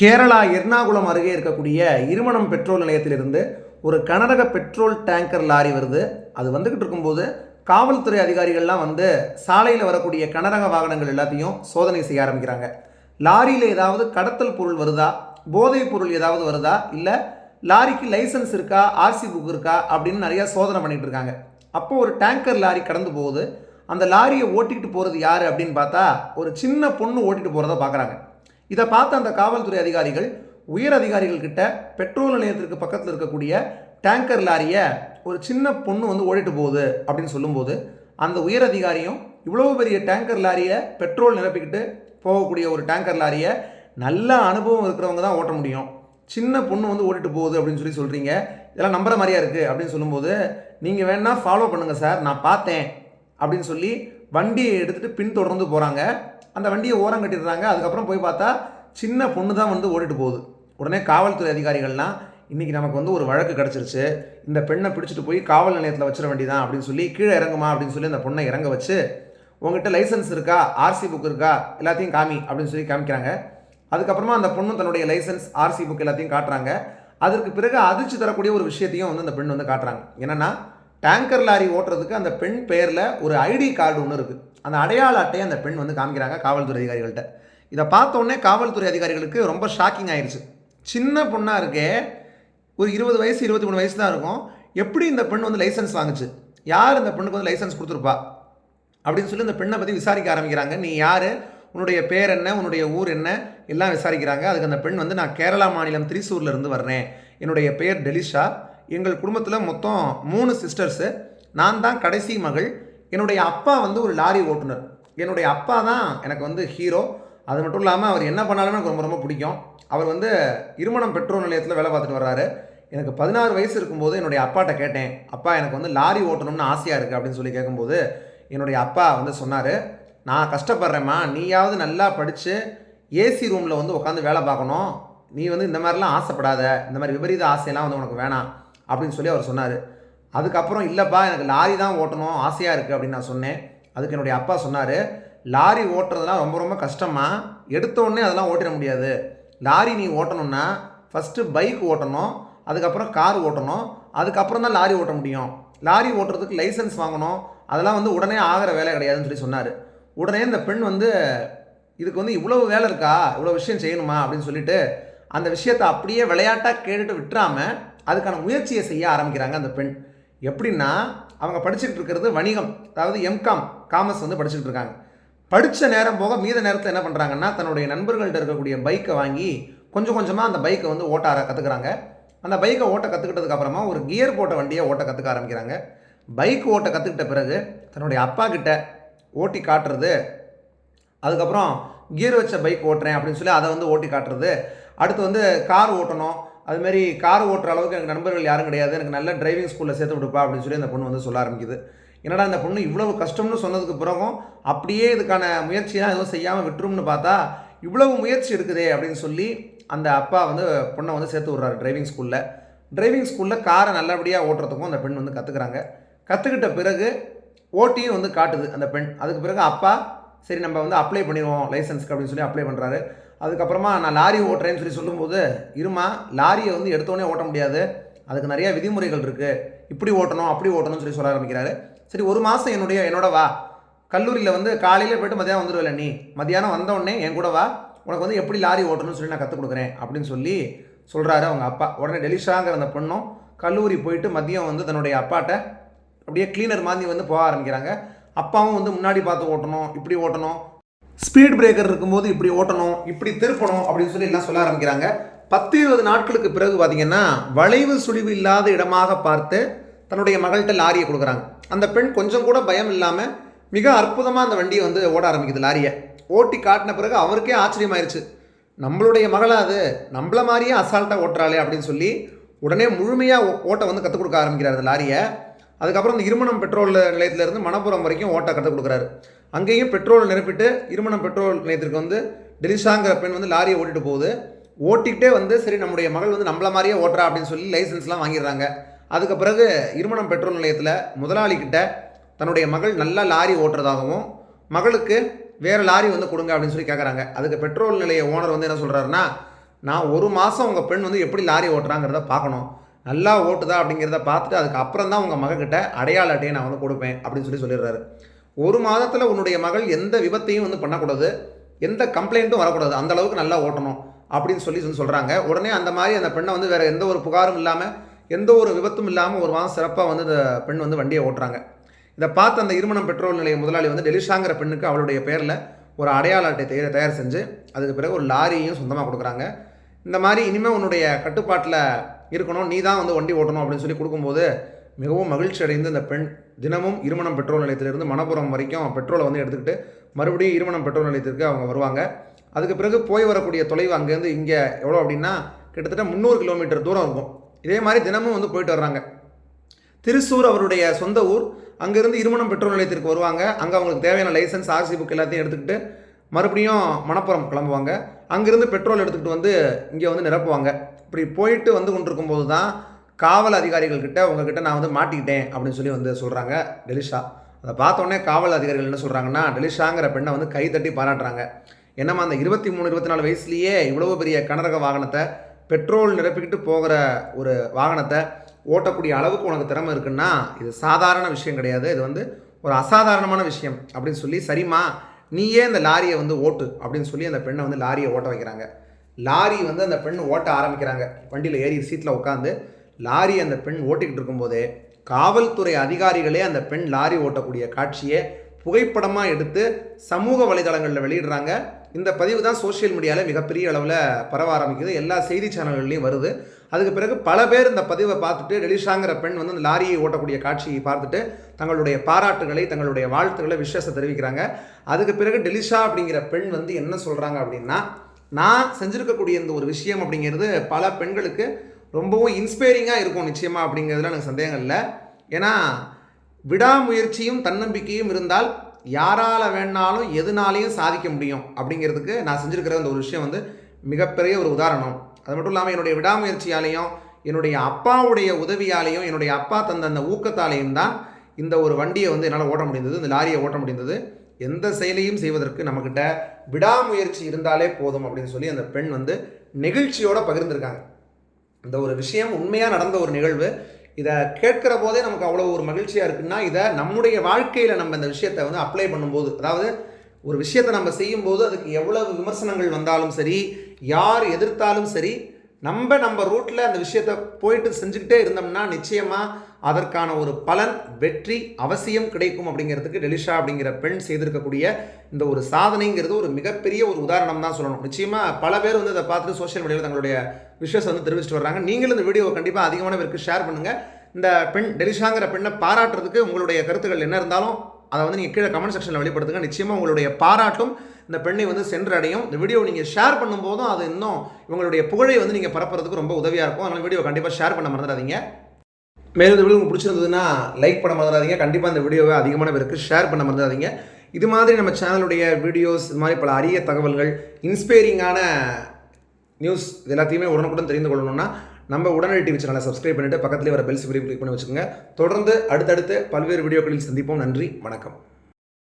கேரளா எர்ணாகுளம் அருகே இருக்கக்கூடிய இருமணம் பெட்ரோல் நிலையத்திலிருந்து ஒரு கனரக பெட்ரோல் டேங்கர் லாரி வருது. அது வந்துக்கிட்டு இருக்கும்போது காவல்துறை அதிகாரிகள்லாம் வந்து சாலையில் வரக்கூடிய கனரக வாகனங்கள் எல்லாத்தையும் சோதனை செய்ய ஆரம்பிக்கிறாங்க. லாரியில் ஏதாவது கடத்தல் பொருள் வருதா? போதைப் பொருள் ஏதாவது வருதா? இல்லை லாரிக்கு லைசன்ஸ் இருக்கா? ஆர்சி புக் இருக்கா? அப்படின்னு நிறையா சோதனை பண்ணிகிட்டு இருக்காங்க. அப்போது ஒரு டேங்கர் லாரி கடந்து போகுது. அந்த லாரியை ஓட்டிக்கிட்டு போகிறது யார் அப்படின்னு பார்த்தா ஒரு சின்ன பொண்ணு ஓட்டிகிட்டு போகிறத பார்க்குறாங்க இதை பார்த்த அந்த காவல்துறை அதிகாரிகள் உயர் அதிகாரிகள் கிட்ட பெட்ரோல் நிலையத்திற்கு பக்கத்தில் இருக்கக்கூடிய டேங்கர் லாரியை ஒரு சின்ன பொண்ணு வந்து ஓடிட்டு போகுது அப்படின்னு சொல்லும்போது அந்த உயர் அதிகாரியும் இவ்வளோ பெரிய டேங்கர் லாரியை பெட்ரோல் நிரப்பிக்கிட்டு போகக்கூடிய ஒரு டேங்கர் லாரியை நல்ல அனுபவம் இருக்கிறவங்க தான் ஓட்ட முடியும். சின்ன பொண்ணு வந்து ஓடிட்டு போகுது அப்படின்னு சொல்லி சொல்கிறீங்க இதெல்லாம் நம்புற மாதிரியா இருக்குது அப்படின்னு சொல்லும்போது நீங்கள் வேணால் ஃபாலோ பண்ணுங்கள் சார் நான் பார்த்தேன் அப்படின்னு சொல்லி வண்டியை எடுத்துகிட்டு பின்தொடர்ந்து போகிறாங்க அந்த வண்டியை ஓரம் கட்டிடுறாங்க. அதுக்கப்புறம் போய் பார்த்தா சின்ன பொண்ணு தான் வந்து ஓடிட்டு போகுது. உடனே காவல்துறை அதிகாரிகள்லாம் இன்றைக்கி நமக்கு வந்து ஒரு வழக்கு கிடச்சிருச்சு. இந்த பெண்ணை பிடிச்சிட்டு போய் காவல் நிலையத்தில் வச்சிட வேண்டியதான் அப்படின்னு சொல்லி கீழே இறங்குமா அப்படின்னு சொல்லி அந்த பொண்ணை இறங்க வச்சு உங்ககிட்ட லைசன்ஸ் இருக்கா? ஆர்சி புக் இருக்கா? எல்லாத்தையும் காமி அப்படின்னு சொல்லி காமிக்கிறாங்க. அதுக்கப்புறமா அந்த பொண்ணும் தன்னுடைய லைசன்ஸ் ஆர்சி புக் எல்லாத்தையும் காட்டுறாங்க. அதற்கு பிறகு அதிர்ச்சி தரக்கூடிய ஒரு விஷயத்தையும் வந்து அந்த பெண் வந்து காட்டுறாங்க. என்னென்னா டேங்கர் லாரி ஓட்டுறதுக்கு அந்த பெண் பேரில் ஒரு ஐடி கார்டு ஒன்று இருக்குது அந்த அடையாள அட்டையை அந்த பெண் வந்து காமிக்கிறாங்க காவல்துறை அதிகாரிகள்கிட்ட. இதை பார்த்தோன்னே காவல்துறை அதிகாரிகளுக்கு ரொம்ப ஷாக்கிங் ஆயிடுச்சு சின்ன பொண்ணாக இருக்கே ஒரு இருபது வயசு இருபத்தி மூணு வயசு தான் இருக்கும். எப்படி இந்த பெண் வந்து லைசன்ஸ் வாங்குச்சு? யார் இந்த பெண்ணுக்கு வந்து லைசன்ஸ் கொடுத்துருப்பா? அப்படின்னு சொல்லி இந்த பெண்ணை பற்றி விசாரிக்க ஆரம்பிக்கிறாங்க. நீ யார்? உன்னுடைய பேர் என்ன? உன்னுடைய ஊர் என்ன? எல்லாம் விசாரிக்கிறாங்க. அதுக்கு அந்த பெண் வந்து நான் கேரளா மாநிலம் திரிசூர்லேருந்து வர்றேன். என்னுடைய பெயர் டெலிஷா. எங்கள் குடும்பத்தில் மொத்தம் மூணு சிஸ்டர்ஸு நான் தான் கடைசி மகள். என்னுடைய அப்பா வந்து ஒரு லாரி ஓட்டுநர் என்னுடைய அப்பா தான் எனக்கு வந்து ஹீரோ அது மட்டும் இல்லாமல் அவர் என்ன பண்ணாலும் எனக்கு ரொம்ப ரொம்ப பிடிக்கும். அவர் வந்து இருமணம் பெட்ரோல் நிலையத்தில் வேலை பார்த்துட்டு வர்றாரு. எனக்கு பதினாறு வயசு இருக்கும்போது என்னுடைய அப்பாட்ட கேட்டேன். அப்பா எனக்கு வந்து லாரி ஓட்டணும்னு ஆசையாக இருக்குது அப்படின்னு சொல்லி கேட்கும்போது என்னுடைய அப்பா வந்து சொன்னார் நான் கஷ்டப்படுறேம்மா. நீயாவது நல்லா படித்து ஏசி ரூமில் வந்து உட்காந்து வேலை பார்க்கணும். நீ வந்து இந்த மாதிரிலாம் ஆசைப்படாத. இந்த மாதிரி விபரீத ஆசையெல்லாம் வந்து உனக்கு வேணாம். அப்படின்னு சொல்லி அவர் சொன்னார். அதுக்கப்புறம் இல்லைப்பா எனக்கு லாரி தான் ஓட்டணும் ஆசையாக இருக்குது அப்படின்னு நான் சொன்னேன். அதுக்கு என்னுடைய அப்பா சொன்னார் லாரி ஓட்டுறதுலாம் ரொம்ப ரொம்ப கஷ்டமாக எடுத்தோடனே அதெல்லாம் ஓட்டிட முடியாது. லாரி நீ ஓட்டணும்னா ஃபஸ்ட்டு பைக் ஓட்டணும் அதுக்கப்புறம் கார் ஓட்டணும் அதுக்கப்புறம் தான் லாரி ஓட்ட முடியும். லாரி ஓட்டுறதுக்கு லைசன்ஸ் வாங்கணும் அதெல்லாம் வந்து உடனே ஆகிற வேலை கிடையாதுன்னு சொல்லி சொன்னார். உடனே இந்த பெண் வந்து இதுக்கு வந்து இவ்வளோ வேலை இருக்கா? இவ்வளோ விஷயம் செய்யணுமா? அப்படின்னு சொல்லிட்டு அந்த விஷயத்தை அப்படியே விளையாட்டாக கேட்டுட்டு விட்டுறாம அதுக்கான முயற்சியை செய்ய ஆரம்பிக்கிறாங்க அந்த பெண். எப்படின்னா அவங்க படிச்சுட்டு இருக்கிறது வணிகம் அதாவது எம்காம் காமர்ஸ் வந்து படிச்சுட்டு இருக்காங்க. படித்த நேரம் போக மீத நேரத்தில் என்ன பண்ணுறாங்கன்னா தன்னுடைய நண்பர்கள்ட்ட இருக்கக்கூடிய பைக்கை வாங்கி கொஞ்சம் கொஞ்சமாக அந்த பைக்கை வந்து ஓட்ட ஆர கற்றுக்குறாங்க அந்த பைக்கை ஓட்ட கற்றுக்கிட்டதுக்கு அப்புறமா ஒரு கியர் போட்ட வண்டியை ஓட்ட கற்றுக்க ஆரம்பிக்கிறாங்க. பைக் ஓட்ட கற்றுக்கிட்ட பிறகு தன்னுடைய அப்பா கிட்ட ஓட்டி காட்டுறது அதுக்கப்புறம் கியர் வச்ச பைக் ஓட்டுறேன் அப்படின்னு சொல்லி அதை வந்து ஓட்டி காட்டுறது. அடுத்து வந்து கார் ஓட்டணும் அதுமாரி கார் ஓட்டுற அளவுக்கு எனக்கு நண்பர்கள் யாரும் கிடையாது. எனக்கு நல்ல டிரைவிங் ஸ்கூலில் சேர்த்து விடுப்பா அப்படின்னு சொல்லி அந்த பொண்ணு வந்து சொல்ல ஆரம்பிக்குது. என்னடா அந்த பொண்ணு இவ்வளவு கஷ்டம்னு சொன்னதுக்கு பிறகும் அப்படியே இதுக்கான முயற்சியெல்லாம் எதுவும் செய்யாமல் விட்டுரும்னு பார்த்தா இவ்வளவு முயற்சி இருக்குதே அப்படின்னு சொல்லி அந்த அப்பா வந்து பொண்ணை வந்து சேர்த்து விட்றாரு டிரைவிங் ஸ்கூலில் டிரைவிங் ஸ்கூலில் காரை நல்லபடியாக ஓட்டுறதுக்கும் அந்த பெண் வந்து கற்றுக்குறாங்க கற்றுக்கிட்ட பிறகு ஓட்டியும் வந்து காட்டுது அந்த பெண். அதுக்கு பிறகு அப்பா சரி நம்ம வந்து அப்ளை பண்ணிடுவோம் லைசன்ஸ்க்கு அப்படின்னு சொல்லி அப்ளை பண்ணுறாரு அதுக்கப்புறமா நான் லாரி ஓட்டுறேன்னு சொல்லி சொல்லும்போது இருமா லாரியை வந்து எடுத்தோடனே ஓட்ட முடியாது. அதுக்கு நிறைய விதிமுறைகள் இருக்குது இப்படி ஓட்டணும் அப்படி ஓட்டணும்னு சொல்லி சொல்ல ஆரம்பிக்கிறாரு. சரி ஒரு மாதம் என்னுடைய என்னோட வா. கல்லூரியில் வந்து காலையில் போய்ட்டு மதியானம் வந்துடுவில்ல நீ. மதியானம் வந்தோடனே என் கூட வா. உனக்கு வந்து எப்படி லாரி ஓட்டணும்னு சொல்லி நான் கற்றுக் கொடுக்குறேன் அப்படின்னு சொல்லி சொல்கிறாரு அவங்க அப்பா. உடனே டெலிஷாங்கிற அந்த பொண்ணும் கல்லூரி போயிட்டு மதியம் வந்து தன்னுடைய அப்பாட்ட அப்படியே கிளீனர் மாதிரி வந்து போக ஆரம்பிக்கிறாங்க. அப்பாவும் வந்து முன்னாடி பார்த்து ஓட்டணும் இப்படி ஓட்டணும் ஸ்பீட் பிரேக்கர் இருக்கும்போது இப்படி ஓட்டணும் இப்படி திருப்பணும் அப்படின்னு சொல்லி எல்லாம் சொல்ல ஆரம்பிக்கிறாங்க. பத்து இருபது நாட்களுக்கு பிறகு பார்த்தீங்கன்னா வளைவு சுழிவு இல்லாத இடமாக பார்த்து தன்னுடைய மகள்கிட்ட லாரியை கொடுக்குறாங்க. அந்த பெண் கொஞ்சம் கூட பயம் இல்லாமல் மிக அற்புதமாக அந்த வண்டியை வந்து ஓட ஆரம்பிக்குது லாரியை. ஓட்டி காட்டின பிறகு அவருக்கே ஆச்சரியமாயிருச்சு. நம்மளுடைய மகளா அது? நம்மள மாதிரியே அசால்ட்டாக ஓட்டுறாளே அப்படின்னு சொல்லி உடனே முழுமையாக ஓட்டை வந்து கற்றுக் கொடுக்க ஆரம்பிக்கிறார் அந்த லாரியை. அதுக்கப்புறம் இந்த இருமணம் பெட்ரோல் நிலையத்திலேருந்து மணப்புறம் வரைக்கும் ஓட்டை கற்றுக் கொடுக்குறாரு. அங்கேயும் பெட்ரோல் நிரப்பிட்டு இருமணம் பெட்ரோல் நிலையத்திற்கு வந்து டெலிஷாங்கிற பெண் வந்து லாரியை ஓட்டிட்டு போகுது. ஓட்டிக்கிட்டே வந்து சரி நம்முடைய மகள் வந்து நம்மள மாதிரியே ஓட்டுறா அப்படின்னு சொல்லி லைசன்ஸ்லாம் வாங்கிடுறாங்க. அதுக்கு பிறகு இருமணம் பெட்ரோல் நிலையத்தில் முதலாளிக்கிட்ட தன்னுடைய மகள் நல்லா லாரி ஓட்டுறதாகவும் மகளுக்கு வேறு லாரி வந்து கொடுங்க அப்படின்னு சொல்லி கேட்குறாங்க அதுக்கு பெட்ரோல் நிலைய ஓனர் வந்து என்ன சொல்கிறாருன்னா நான் ஒரு மாதம் உங்கள் பெண் வந்து எப்படி லாரி ஓட்டுறாங்கிறத பார்க்கணும். நல்லா ஓட்டுதா அப்படிங்கிறத பார்த்துட்டு அதுக்கப்புறம் தான் உங்கள் மகக்கிட்ட அடையாள அட்டையை நான் வந்து கொடுப்பேன் அப்படின்னு சொல்லி சொல்லிடுறாரு. ஒரு மாதத்தில் உன்னுடைய மகள் எந்த விபத்தையும் வந்து பண்ணக்கூடாது எந்த கம்ப்ளைண்ட்டும் வரக்கூடாது. அந்த அளவுக்கு நல்லா ஓட்டணும் அப்படின்னு சொல்லி வந்து சொல்கிறாங்க உடனே அந்த மாதிரி அந்த பெண்ணை வந்து வேறு எந்த ஒரு புகாரும் இல்லாமல் எந்த ஒரு விபத்தும் இல்லாமல் ஒரு மாதம் சிறப்பாக வந்து இந்த பெண் வந்து வண்டியை ஓட்டுறாங்க. இதை பார்த்து அந்த இருமணம் பெட்ரோல் நிலைய முதலாளி வந்து டெலிஷாங்கிற பெண்ணுக்கு அவளுடைய பேரில் ஒரு அடையாள அட்டை தயார் தயார் செஞ்சு அதுக்கு பிறகு ஒரு லாரியையும் சொந்தமாக கொடுக்குறாங்க. இந்த மாதிரி இனிமேல் உன்னுடைய கட்டுப்பாட்டில் இருக்கணும் நீ தான் வந்து வண்டி ஓட்டணும் அப்படின்னு சொல்லி கொடுக்கும்போது மிகவும் மகிழ்ச்சி அடைந்து இந்த பெண் தினமும் இருமணம் பெட்ரோல் நிலையத்திலிருந்து மணப்புறம் வரைக்கும் பெட்ரோலை வந்து எடுத்துக்கிட்டு மறுபடியும் இருமணம் பெட்ரோல் நிலையத்திற்கு அவங்க வருவாங்க. அதுக்கு பிறகு போய் வரக்கூடிய தொலைவு அங்கேருந்து இங்கே எவ்வளோ அப்படின்னா கிட்டத்தட்ட முந்நூறு கிலோமீட்டர் தூரம் இருக்கும். இதே மாதிரி தினமும் வந்து போயிட்டு வர்றாங்க. திருசூர் அவருடைய சொந்த ஊர். அங்கேருந்து இருமணம் பெட்ரோல் நிலையத்திற்கு வருவாங்க. அங்கே அவங்களுக்கு தேவையான லைசன்ஸ் ஆர்சி புக் எல்லாத்தையும் எடுத்துக்கிட்டு மறுபடியும் மணப்புறம் கிளம்புவாங்க. அங்கேருந்து பெட்ரோல் எடுத்துக்கிட்டு வந்து இங்கே வந்து நிரப்புவாங்க. இப்படி போயிட்டு வந்து கொண்டிருக்கும் போது தான் காவல் அதிகாரிகள்கிட்ட உங்ககிட்ட நான் வந்து மாட்டிக்கிட்டேன் அப்படின்னு சொல்லி வந்து சொல்கிறாங்க டெலிஷா. அதை பார்த்தோன்னே காவல் அதிகாரிகள் என்ன சொல்கிறாங்கன்னா டெலிஷாங்கிற பெண்ணை வந்து கை தட்டி பாராட்டுறாங்க. என்னம்மா அந்த இருபத்தி மூணு இருபத்தி நாலு வயசுலேயே இவ்வளவு பெரிய கனரக வாகனத்தை பெட்ரோல் நிரப்பிக்கிட்டு போகிற ஒரு வாகனத்தை ஓட்டக்கூடிய அளவுக்கு உனக்கு திறமை இருக்குன்னா இது சாதாரண விஷயம் கிடையாது. இது வந்து ஒரு அசாதாரணமான விஷயம் அப்படின்னு சொல்லி சரிம்மா நீயே இந்த லாரியை வந்து ஓட்டு அப்படின்னு சொல்லி அந்த பெண்ணை வந்து லாரியை ஓட்ட வைக்கிறாங்க. லாரி வந்து அந்த பெண் ஓட்ட ஆரம்பிக்கிறாங்க. வண்டியில் ஏறி சீட்டில் உட்காந்து லாரி அந்த பெண் ஓட்டிக்கிட்டு இருக்கும்போதே காவல்துறை அதிகாரிகளே அந்த பெண் லாரி ஓட்டக்கூடிய காட்சியை புகைப்படமாக எடுத்து சமூக வலைதளங்களில் வெளியிடுறாங்க. இந்த பதிவு தான் சோஷியல் மீடியாவில் மிகப்பெரிய அளவில் பரவ ஆரம்பிக்குது. எல்லா செய்தி சேனல்கள்லையும் வருது. அதுக்கு பிறகு பல பேர் இந்த பதிவை பார்த்துட்டு டெலிஷாங்கிற பெண் வந்து அந்த லாரியை ஓட்டக்கூடிய காட்சியை பார்த்துட்டு தங்களுடைய பாராட்டுகளை தங்களுடைய வாழ்த்துக்களை விஷயத்தை தெரிவிக்கிறாங்க. அதுக்கு பிறகு டெலிஷா அப்படிங்கிற பெண் வந்து என்ன சொல்கிறாங்க அப்படின்னா நான் செஞ்சுருக்கக்கூடிய இந்த ஒரு விஷயம் அப்படிங்கிறது பல பெண்களுக்கு ரொம்பவும் இன்ஸ்பைரிங்காக இருக்கும் நிச்சயமாக அப்படிங்கிறதுல எனக்கு சந்தேகம் இல்லை. ஏன்னா விடாமுயற்சியும் தன்னம்பிக்கையும் இருந்தால் யாரால் வேணாலும் எதுனாலையும் சாதிக்க முடியும் அப்படிங்கிறதுக்கு நான் செஞ்சுருக்கிற அந்த ஒரு விஷயம் வந்து மிகப்பெரிய ஒரு உதாரணம். அது மட்டும் இல்லாமல் என்னுடைய விடாமுயற்சியாலையும் என்னுடைய அப்பாவுடைய உதவியாலையும் என்னுடைய அப்பா தந்த அந்த ஊக்கத்தாலையும் தான் இந்த ஒரு வண்டியை வந்து என்னால் ஓட்ட முடிந்தது இந்த லாரியை ஓட்ட முடிந்தது. எந்த செயலையும் செய்வதற்கு நம்மக்கிட்ட விடாமுயற்சி இருந்தாலே போதும் அப்படின்னு சொல்லி அந்த பெண் வந்து நெகிழ்ச்சியோடு பகிர்ந்திருக்காங்க. இந்த ஒரு விஷயம் உண்மையாக நடந்த ஒரு நிகழ்வு இதை கேட்குற போதே நமக்கு அவ்வளோ ஒரு மகிழ்ச்சியாக இருக்குன்னா இதை நம்முடைய வாழ்க்கையில் நம்ம இந்த விஷயத்தை வந்து அப்ளை பண்ணும்போது அதாவது ஒரு விஷயத்தை நம்ம செய்யும்போது அதுக்கு எவ்வளவு விமர்சனங்கள் வந்தாலும் சரி யார் எதிர்த்தாலும் சரி நம்ம நம்ம ரூட்டில் அந்த விஷயத்தை போயிட்டு செஞ்சுக்கிட்டே இருந்தோம்னா நிச்சயமாக அதற்கான ஒரு பலன் வெற்றி அவசியம் கிடைக்கும் அப்படிங்கிறதுக்கு டெலிஷா அப்படிங்கிற பெண் செய்திருக்கக்கூடிய இந்த ஒரு சாதனைங்கிறது ஒரு மிகப்பெரிய ஒரு உதாரணம் தான் சொல்லணும். நிச்சயமாக பல பேர் வந்து இதை பார்த்துட்டு சோஷியல் மீடியாவில் தங்களுடைய விஷயத்தை வந்து தெரிவிச்சிட்டு வர்றாங்க. நீங்களும் இந்த வீடியோவை கண்டிப்பாக அதிகமான பேருக்கு ஷேர் பண்ணுங்கள் இந்த பெண் டெலிஷாங்கிற பெண்ணை பாராட்டுறதுக்கு உங்களுடைய கருத்துக்கள் என்ன இருந்தாலும் அதை வந்து நீங்கள் கீழே கமெண்ட் செக்ஷனில் வெளிப்படுத்துங்க. நிச்சயமாக உங்களுடைய பாராட்டும் இந்த பெண்ணை வந்து சென்றடையும். இந்த வீடியோ நீங்கள் ஷேர் பண்ணும்போதும் அது இன்னும் இவங்களுடைய புகழை வந்து நீங்கள் பரப்புறதுக்கு ரொம்ப உதவியாக இருக்கும். அதனால் வீடியோ கண்டிப்பாக ஷேர் பண்ண மறந்துடாதீங்க. மேலும் இந்த வீடியோ உங்களுக்கு பிடிச்சிருந்ததுன்னா லைக் பண்ண மறந்துடாதீங்க. கண்டிப்பாக இந்த வீடியோவை அதிகமான பேருக்கு ஷேர் பண்ண மறந்துடாதீங்க. இது மாதிரி நம்ம சேனலுடைய வீடியோஸ் இது மாதிரி பல அரிய தகவல்கள் இன்ஸ்பைரிங்கான நியூஸ் இது எல்லாத்தையுமே உடனுக்குடன் தெரிந்து கொள்ளணும்னா நம்ம உடனடி டிவி சேனலை சப்ஸ்கிரைப் பண்ணிட்டு பக்கத்துலேயே வர பெல் சிபிரி கிளிக் பண்ணி வச்சுக்கோங்க. தொடர்ந்து அடுத்தடுத்து பல்வேறு வீடியோக்களில் சந்திப்போம். நன்றி வணக்கம்.